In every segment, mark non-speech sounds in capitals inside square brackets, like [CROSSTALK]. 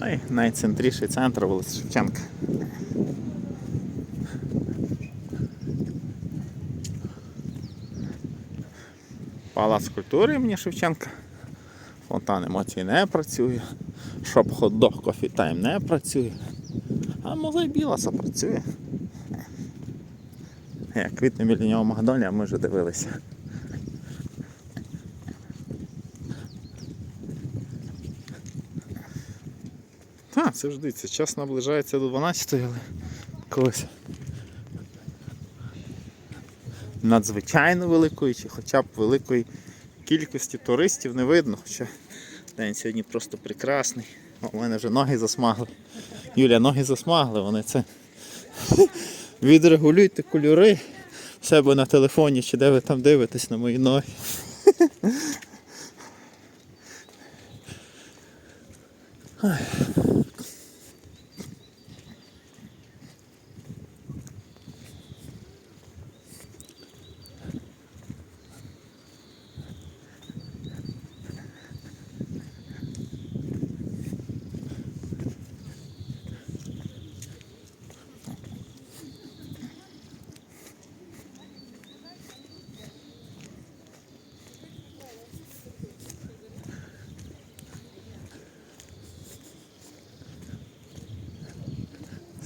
Ой, найцентріший центр вулиці Шевченка. Палац культури імені Шевченка. Фонтан емоцій не працює. Шоп хот-дог кофі тайм не працює. А музей Біласа працює. Як квітне біля нього Макдональдс, ми вже дивилися. Так, це ж дивіться, час наближається до 12, але колись надзвичайно великої чи хоча б великої кількості туристів не видно. Хоча день сьогодні просто прекрасний. У мене вже ноги засмагли. Юля, ноги засмагли, вони це. [LAUGHS] Відрегулюйте кольори в себе на телефоні, чи де ви там дивитесь на мої ноги. [LAUGHS]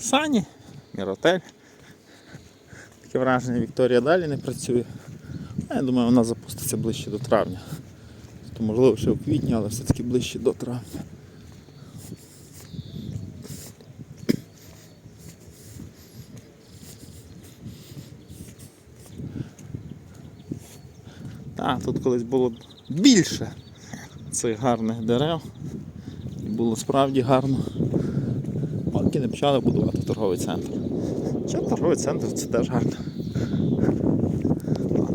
Сані, Міротель. Таке враження Вікторія далі не працює. А Я думаю, вона запуститься ближче до травня. То можливо ще в квітні, але все-таки ближче до травня. Так, тут колись було більше цих гарних дерев. І було справді гарно. Поки не почали будувати торговий центр. Хоча торговий центр це теж гарно.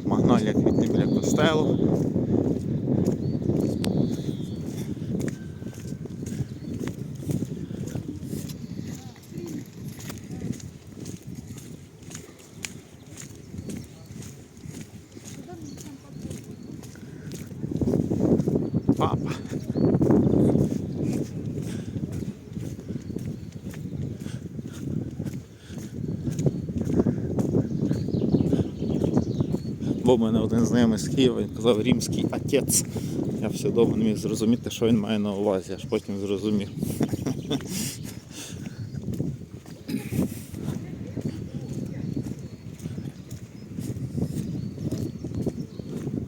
Магнолія квітне біля костелу. Бо в мене один знайомий з Києва, він казав римський отець. Я все довго не міг зрозуміти, що він має на увазі, аж потім зрозумів.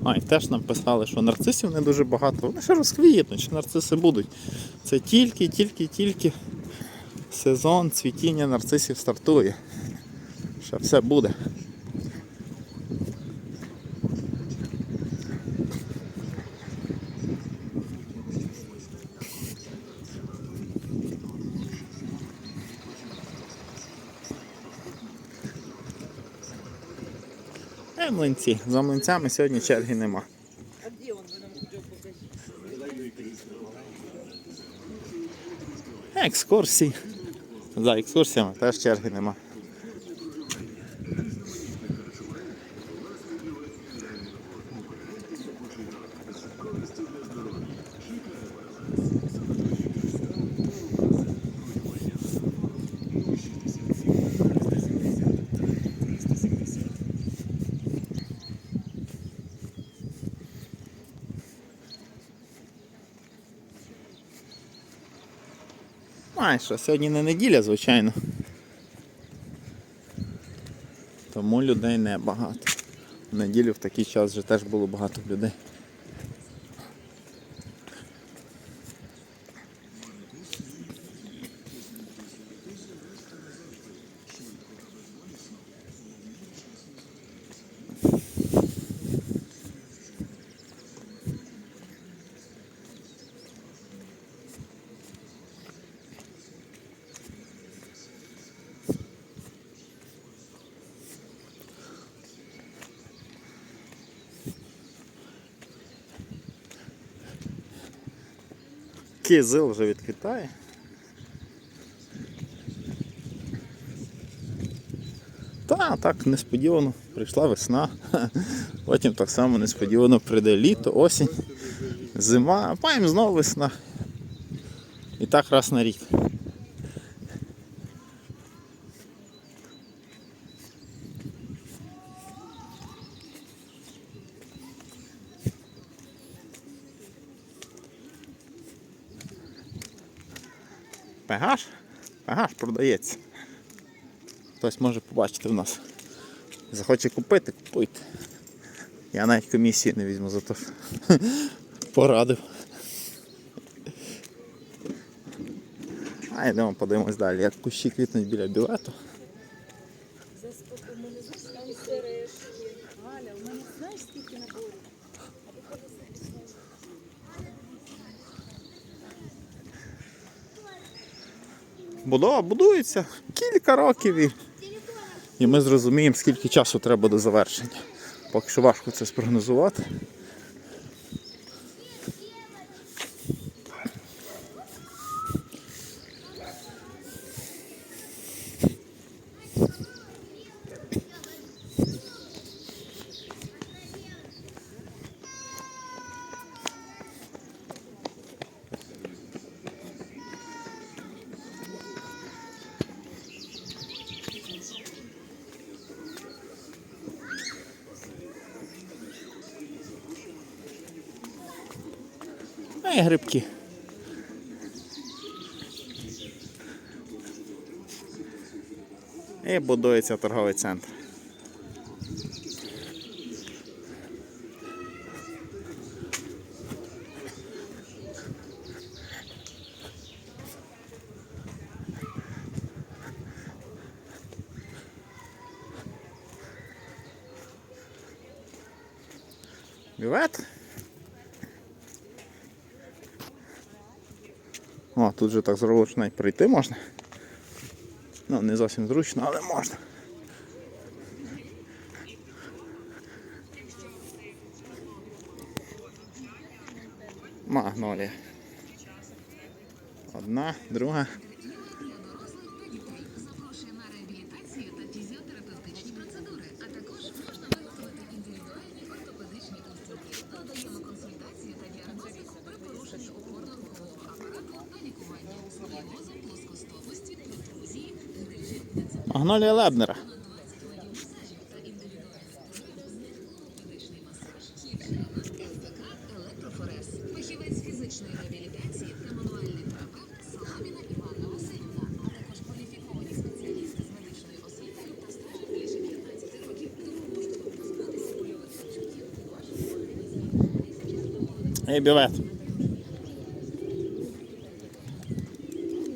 А, і теж нам писали, що нарцисів не дуже багато. Вони ще розквітнуть, що нарциси будуть. Це тільки, тільки, тільки сезон цвітіння нарцисів стартує. Ще все буде. Млинці. За млинцями сьогодні черги нема. Екскурсії. За екскурсіями теж черги нема. А, що, сьогодні не неділя, звичайно. Тому людей небагато. В неділю в такий час вже теж було багато людей. Кизил вже відквітає. Та, так несподівано прийшла весна. [LAUGHS] Потім так само несподівано прийде літо, осінь, зима, а потім знову весна. І так раз на рік. Пегаш? Пегаш продається. Хтось може побачити в нас. Захоче купити, купуйте. Я навіть комісії не візьму за те, що [LAUGHS] порадив. А йдемо подивимось далі, як кущі квітнуть біля білету. Заспокій мене там сережки. Галя, у мене знаєш скільки наборів? А ти ходи собі знову. Будова будується кілька років і, і ми зрозуміємо, скільки часу треба до завершення. Поки що важко це спрогнозувати. І грибки. І будується торговий центр. Бювет. Тут вже так зручно навіть прийти можна. Ну, не зовсім зручно, але можна. Магнолія. Одна, друга. Магнолія Лебнера. медичний масаж,